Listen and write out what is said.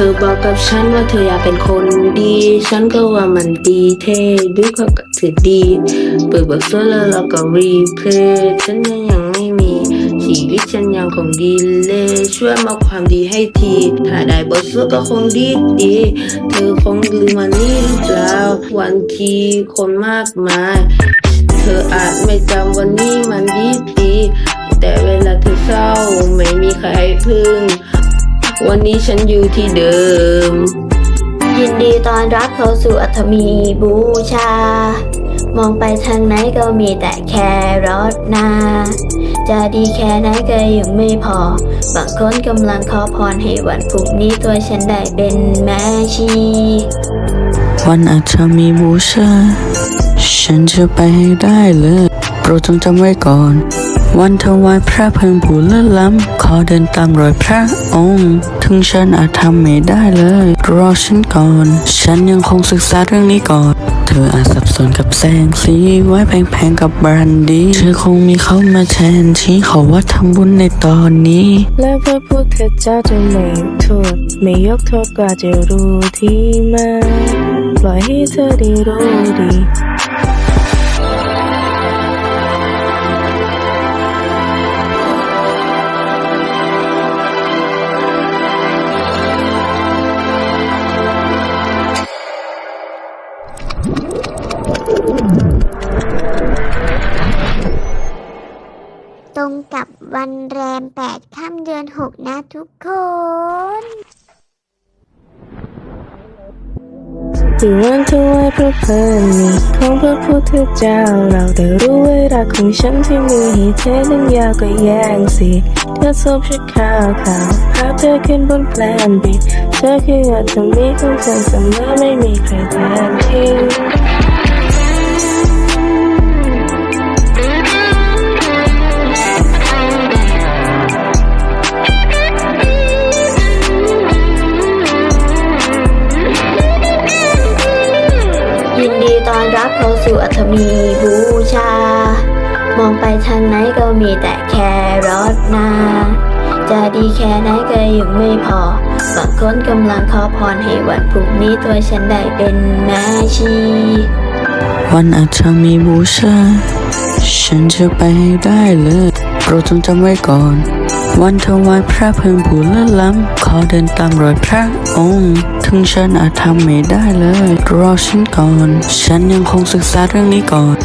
เธอบอกกับฉันว่าเธออยากเป็นคนดี ฉันก็ว่ามันดีเท่ดูเขาก็ถือดี เปิดบทสวดแล้วเราก็รีเพลย์ฉันยังยังไม่มี ชีวิตฉันยังคงดีเลย ช่วยมาความดีให้ที ถ้าได้บทสวดก็คงดีดี เธอคงลืมมันนี่หรือเปล่าวันทีคนมากมาย เธออาจไม่จำวันนี้มันดีดี แต่เวลาเธอเศร้าไม่มีใครพึ่ง วันนี้ฉันอยู่ที่เดิม ยินดีต้อนรับเข้าสู่อัธมีบูชา มองไปทางไหนก็มีแต่แครอทนาจะดีแค่ไหนก็ยังไม่พอ บางคนกำลังขอพรให้วันพรุ่งนี้ตัวฉันได้เป็นแม่ชีวันอาจจะมีบูชา ฉันจะไปให้ได้เลย โปรดจงจำไว้ก่อน วันถวายพระเพิงผู้เลิศล้ำ ขอเดินตามรอยพระองค์ ถึงฉันอาจทำไม่ได้เลย รอฉันก่อน ฉันยังคงศึกษาเรื่องนี้ก่อน เธออาจสับสนกับแสงสีไว้แพงๆกับบรันดีเธอคงมีเขามาแทนที่เขาว่าทำบุญในตอนนี้ และพระพุทธเจ้าจะไม่โทษ ไม่ยกโทษก็จะรู้ที่มา ปล่อยให้เธอได้รู้ดี ตรงกับวันแรมแปดค่ำเดือนหกนะทุกคนที่วันถวายพระเพลิงมีของพระพุทธเจ้า เราได้รู้ไว้รักของฉันที่มีให้เธอนั้นยาวก็แย่งสิเธอสบชุดข่าวข่าวภาพเธอขึ้นบนแปลนบิดเธอคืออัตมีของฉันเสมอไม่มีใครแทนทิ้ นดีต้อนรับเข้าสู่อัธมีบูชา มองไปทางไหนก็มีแต่แครอทนาจะดีแค่ไหนก็ยังไม่พอ บางคนกำลังขอพรให้วันพรุ่งนี้ตัวฉันได้เป็นแม่ชี วันอาจจะมีบูชา ฉันจะไปให้ได้เลย โปรดจงจำไว้ก่อน วันทวายพระเพิงผู้เลิศล้ำขอเดินตามรอยพระองค์ถึงฉันอาจทำไม่ได้เลยรอฉันก่อน ฉันยังคงศึกษาเรื่องนี้ก่อน